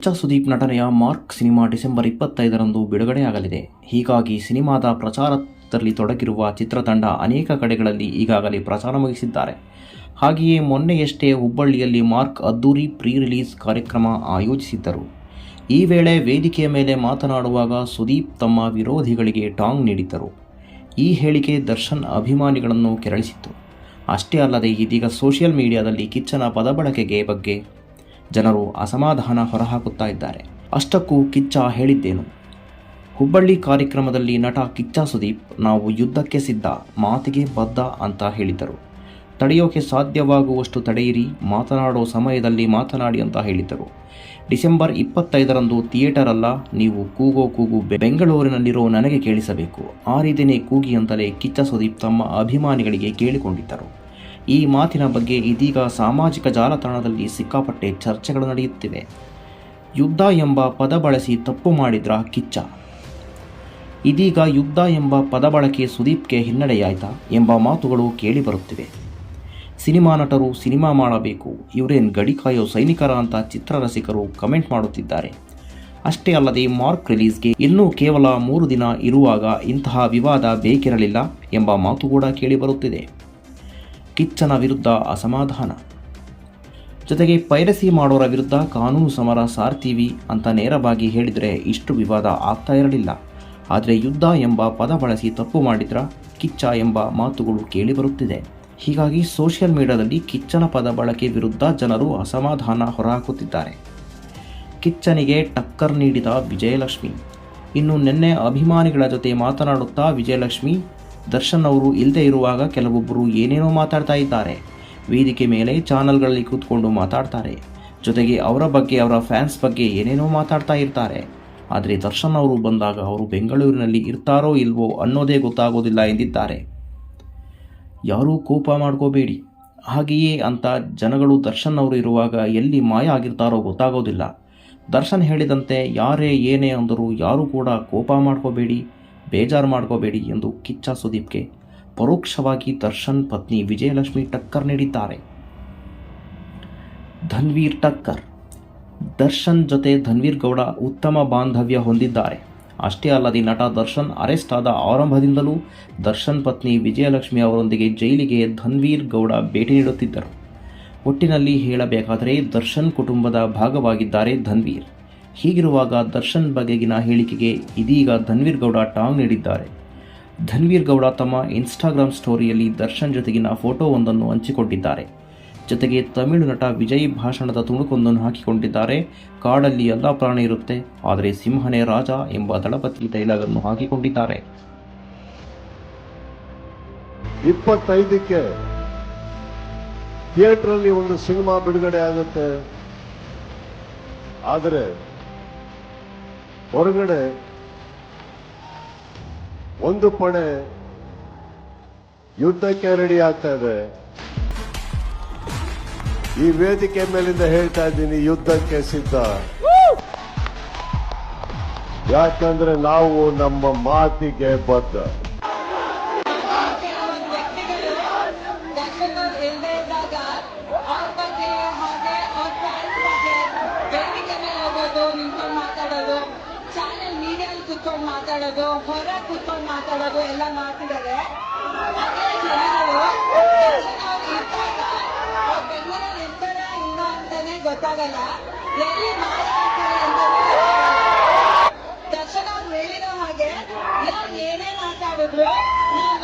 ಕಿಚ್ಚ ಸುದೀಪ್ ನಟನೆಯ mark cinema December ಇಪ್ಪತ್ತೈದರಂದು ಬಿಡುಗಡೆಯಾಗಲಿದೆ. ಹೀಗಾಗಿ ಸಿನಿಮಾದ ಪ್ರಚಾರದಲ್ಲಿ ತೊಡಗಿರುವ ಚಿತ್ರತಂಡ ಅನೇಕ ಕಡೆಗಳಲ್ಲಿ ಈಗಾಗಲೇ ಪ್ರಚಾರ ಮುಗಿಸಿದ್ದಾರೆ. ಹಾಗೆಯೇ ಮೊನ್ನೆಯಷ್ಟೇ ಹುಬ್ಬಳ್ಳಿಯಲ್ಲಿ ಮಾರ್ಕ್ ಅದ್ದೂರಿ ಪ್ರೀ ರಿಲೀಸ್ ಕಾರ್ಯಕ್ರಮ ಆಯೋಜಿಸಿದ್ದರು. ಈ ವೇಳೆ ವೇದಿಕೆಯ ಮೇಲೆ ಮಾತನಾಡುವಾಗ ಸುದೀಪ್ ತಮ್ಮ ವಿರೋಧಿಗಳಿಗೆ ಟಾಂಗ್ ನೀಡಿದ್ದರು. ಈ ಹೇಳಿಕೆ ದರ್ಶನ್ ಅಭಿಮಾನಿಗಳನ್ನು ಕೆರಳಿಸಿತ್ತು. ಅಷ್ಟೇ ಅಲ್ಲದೆ ಇದೀಗ ಸೋಷಿಯಲ್ ಮೀಡಿಯಾದಲ್ಲಿ ಕಿಚ್ಚನ ಪದಬಳಕೆಗೆ ಬಗ್ಗೆ ಜನರು ಅಸಮಾಧಾನ ಹೊರಹಾಕುತ್ತಾ ಇದ್ದಾರೆ ಅಷ್ಟಕ್ಕೂ ಕಿಚ್ಚ ಹೇಳಿದ್ದೇನು. ಹುಬ್ಬಳ್ಳಿ ಕಾರ್ಯಕ್ರಮದಲ್ಲಿ ನಟ ಕಿಚ್ಚ ಸುದೀಪ್, ನಾವು ಯುದ್ಧಕ್ಕೆ ಸಿದ್ಧ, ಮಾತಿಗೆ ಬದ್ಧ ಅಂತ ಹೇಳಿದ್ದರು ತಡೆಯೋಕೆ ಸಾಧ್ಯವಾಗುವಷ್ಟು ತಡೆಯಿರಿ, ಮಾತನಾಡೋ ಸಮಯದಲ್ಲಿ ಮಾತನಾಡಿ ಅಂತ ಹೇಳಿದ್ದರು ಡಿಸೆಂಬರ್ ಇಪ್ಪತ್ತೈದರಂದು ಥಿಯೇಟರ್ ಅಲ್ಲ, ನೀವು ಕೂಗೋ ಕೂಗು ಬೆಂಗಳೂರಿನಲ್ಲಿರೋ ನನಗೆ ಕೇಳಿಸಬೇಕು. ಆ ರೀತಿಯೇ ಕೂಗಿ ಅಂತಲೇ ಕಿಚ್ಚ ಸುದೀಪ್ ತಮ್ಮ ಅಭಿಮಾನಿಗಳಿಗೆ ಕೇಳಿಕೊಂಡಿದ್ದರು. ಈ ಮಾತಿನ ಬಗ್ಗೆ ಇದೀಗ ಸಾಮಾಜಿಕ ಜಾಲತಾಣದಲ್ಲಿ ಸಿಕ್ಕಾಪಟ್ಟೆ ಚರ್ಚೆಗಳು ನಡೆಯುತ್ತಿವೆ. ಯುದ್ಧ ಎಂಬ ಪದ ಬಳಸಿ ತಪ್ಪು ಮಾಡಿದ್ರ ಕಿಚ್ಚ. ಇದೀಗ ಯುದ್ಧ ಎಂಬ ಪದ ಬಳಕೆ ಸುದೀಪ್ಗೆ ಹಿನ್ನಡೆಯಾಯ್ತಾ ಎಂಬ ಮಾತುಗಳು ಕೇಳಿಬರುತ್ತಿವೆ ಸಿನಿಮಾ ನಟರು ಸಿನಿಮಾ ಮಾಡಬೇಕು ಇವರೇನ್ ಗಡಿ ಕಾಯೋ ಸೈನಿಕರ ಅಂತ ಚಿತ್ರರಸಿಕರು ಕಮೆಂಟ್ ಮಾಡುತ್ತಿದ್ದಾರೆ. ಅಷ್ಟೇ ಅಲ್ಲದೆ ಮಾರ್ಕ್ ರಿಲೀಸ್ಗೆ ಇನ್ನೂ ಕೇವಲ ಮೂರು ದಿನ ಇರುವಾಗ ಇಂತಹ ವಿವಾದ ಬೇಕಿರಲಿಲ್ಲ ಎಂಬ ಮಾತು ಕೂಡ ಕೇಳಿಬರುತ್ತಿದೆ ಕಿಚ್ಚನ ವಿರುದ್ಧ ಅಸಮಾಧಾನ. ಜೊತೆಗೆ ಪೈರಸಿ ಮಾಡೋರ ವಿರುದ್ಧ ಕಾನೂನು ಸಮರ ಸಾರ್ತೀವಿ ಅಂತ ನೇರವಾಗಿ ಹೇಳಿದರೆ ಇಷ್ಟು ವಿವಾದ ಆಗ್ತಾ ಇರಲಿಲ್ಲ. ಆದರೆ ಯುದ್ಧ ಎಂಬ ಪದ ಬಳಸಿ ತಪ್ಪು ಮಾಡಿದ್ರ ಕಿಚ್ಚ ಎಂಬ ಮಾತುಗಳು ಕೇಳಿಬರುತ್ತಿದೆ ಹೀಗಾಗಿ ಸೋಷಿಯಲ್ ಮೀಡಿಯಾದಲ್ಲಿ ಕಿಚ್ಚನ ಪದ ಬಳಕೆ ವಿರುದ್ಧ ಜನರು ಅಸಮಾಧಾನ ಹೊರಹಾಕುತ್ತಿದ್ದಾರೆ. ಕಿಚ್ಚನಿಗೆ ಟಕ್ಕರ್ ನೀಡಿದ ವಿಜಯಲಕ್ಷ್ಮಿ. ಇನ್ನು ನಿನ್ನೆ ಅಭಿಮಾನಿಗಳ ಜೊತೆ ಮಾತನಾಡುತ್ತಾ ವಿಜಯಲಕ್ಷ್ಮಿ ದರ್ಶನ್ ಅವರು ಇಲ್ಲದೆ ಇರುವಾಗ ಕೆಲವೊಬ್ಬರು ಏನೇನೋ ಮಾತಾಡ್ತಾ ಇದ್ದಾರೆ. ವೇದಿಕೆ ಮೇಲೆ ಚಾನಲ್ಗಳಲ್ಲಿ ಕೂತ್ಕೊಂಡು ಮಾತಾಡ್ತಾರೆ. ಜೊತೆಗೆ ಅವರ ಬಗ್ಗೆ, ಅವರ ಫ್ಯಾನ್ಸ್ ಬಗ್ಗೆ ಏನೇನೋ ಮಾತಾಡ್ತಾ ಇರ್ತಾರೆ. ಆದರೆ ದರ್ಶನ್ ಅವರು ಬಂದಾಗ ಅವರು ಬೆಂಗಳೂರಿನಲ್ಲಿ ಇರ್ತಾರೋ ಇಲ್ವೋ ಅನ್ನೋದೇ ಗೊತ್ತಾಗೋದಿಲ್ಲ ಎಂದಿದ್ದಾರೆ. ಯಾರೂ ಕೋಪ ಮಾಡ್ಕೋಬೇಡಿ. ಹಾಗೆಯೇ ಅಂತ ಜನಗಳು ದರ್ಶನ್ ಅವರು ಇರುವಾಗ ಎಲ್ಲಿ ಮಾಯ ಆಗಿರ್ತಾರೋ ಗೊತ್ತಾಗೋದಿಲ್ಲ. ದರ್ಶನ್ ಹೇಳಿದಂತೆ, ಯಾರೇ ಏನೇ ಅಂದರೂ ಯಾರೂ ಕೂಡ ಕೋಪ ಮಾಡ್ಕೋಬೇಡಿ. ಬೇಜಾರು ಮಾಡ್ಕೋಬೇಡಿ ಎಂದು ಕಿಚ್ಚ ಸುದೀಪ್ಗೆ ಪರೋಕ್ಷವಾಗಿ ದರ್ಶನ್ ಪತ್ನಿ ವಿಜಯಲಕ್ಷ್ಮಿ ಟಕ್ಕರ್ ನೀಡಿದ್ದಾರೆ. ಧನ್ವೀರ್ ಟಕ್ಕರ್, ದರ್ಶನ್ ಜೊತೆ ಧನ್ವೀರ್ ಗೌಡ ಉತ್ತಮ ಬಾಂಧವ್ಯ ಹೊಂದಿದ್ದಾರೆ. ಅಷ್ಟೇ ಅಲ್ಲದೆ ನಟ ದರ್ಶನ್ ಅರೆಸ್ಟ್ ಆದ ಆರಂಭದಿಂದಲೂ ದರ್ಶನ್ ಪತ್ನಿ ವಿಜಯಲಕ್ಷ್ಮಿ ಅವರೊಂದಿಗೆ ಜೈಲಿಗೆ ಧನ್ವೀರ್ ಗೌಡ ಭೇಟಿ ನೀಡುತ್ತಿದ್ದರು. ಒಟ್ಟಿನಲ್ಲಿ ಹೇಳಬೇಕಾದರೆ ದರ್ಶನ್ ಕುಟುಂಬದ ಭಾಗವಾಗಿದ್ದಾರೆ ಧನ್ವೀರ್. ಹೀಗಿರುವಾಗ ದರ್ಶನ್ ಬಗೆಗಿನ ಹೇಳಿಕೆಗೆ ಇದೀಗ ಧನ್ವೀರ್ ಗೌಡ ಟಾಂಗ್ ನೀಡಿದ್ದಾರೆ. ಧನ್ವೀರ್ ಗೌಡ ತಮ್ಮ ಇನ್ಸ್ಟಾಗ್ರಾಮ್ ಸ್ಟೋರಿಯಲ್ಲಿ ದರ್ಶನ್ ಜೊತೆಗಿನ ಫೋಟೋವೊಂದನ್ನು ಹಂಚಿಕೊಂಡಿದ್ದಾರೆ. ಜೊತೆಗೆ ತಮಿಳು ನಟ ವಿಜಯ್ ಭಾಷಣದ ತುಣುಕೊಂದನ್ನು ಹಾಕಿಕೊಂಡಿದ್ದಾರೆ. ಕಾಡಲ್ಲಿ ಎಲ್ಲ ಪ್ರಾಣಿ ಇರುತ್ತೆ, ಆದರೆ ಸಿಂಹನೇ ರಾಜ ಎಂಬ ದಳಪತಿ ಡೈಲಾಗ್ ಅನ್ನು ಹಾಕಿಕೊಂಡಿದ್ದಾರೆ. ಇಪ್ಪತ್ತೈದಕ್ಕೆ ಥಿಯೇಟರ್ ಒಂದು ಸಿನಿಮಾ ಬಿಡುಗಡೆ ಆಗುತ್ತೆ. ಆದರೆ ಹೊರಗಡೆ ಒಂದು ಪಡೆ ಯುದ್ಧಕ್ಕೆ ರೆಡಿ ಆಗ್ತಾ ಇದೆ. ಈ ವೇದಿಕೆ ಮೇಲಿಂದ ಹೇಳ್ತಾ ಇದ್ದೀನಿ, ಯುದ್ಧಕ್ಕೆ ಸಿದ್ಧ. ಯಾಕಂದ್ರೆ ನಾವು ನಮ್ಮ ಮಾತಿಗೆ ಬದ್ಧ ಕೆಲವೊಂದು ವ್ಯಕ್ತಿಗಳು ದರ್ಶನ್ ಅವ್ರು ಇಲ್ಲದೆ ಇದ್ದಾಗ ಅವ್ರ ಬಗ್ಗೆ ಹಾಗೆ ಅವ್ರ ಫ್ಯಾನ್ಸ್ ಬಗ್ಗೆ ವೇದಿಕೆ ಮೇಲೆ ಹೋಗೋದು ನಿಂತ್ಕೊಂಡು ಮಾತಾಡೋದು ಚಾನೆಲ್ ಮೀಡಿಯಲ್ಲಿ ಕುತ್ಕೊಂಡು ಮಾತಾಡೋದು ಹೊರ ಕೂತ್ಕೊಂಡು ಮಾತಾಡೋದು ಎಲ್ಲ ಮಾಡ್ತಿದ್ದಾರೆ. ಅದೇ ಜನಗಳು ಬೆಂಗಳೂರಲ್ಲಿ ಇರ್ತಾರ ಇಲ್ಲ ಅಂತಾನೆ ಗೊತ್ತಾಗಲ್ಲ ಎಲ್ಲಿ ಮಾತಾಡ್ತಾರೆ ಅಂತ ದರ್ಶನ ಅವ್ರು ಹಾಗೆ ಯಾರು ಏನೇ ಮಾತಾಡಿದ್ರು, ನಾವು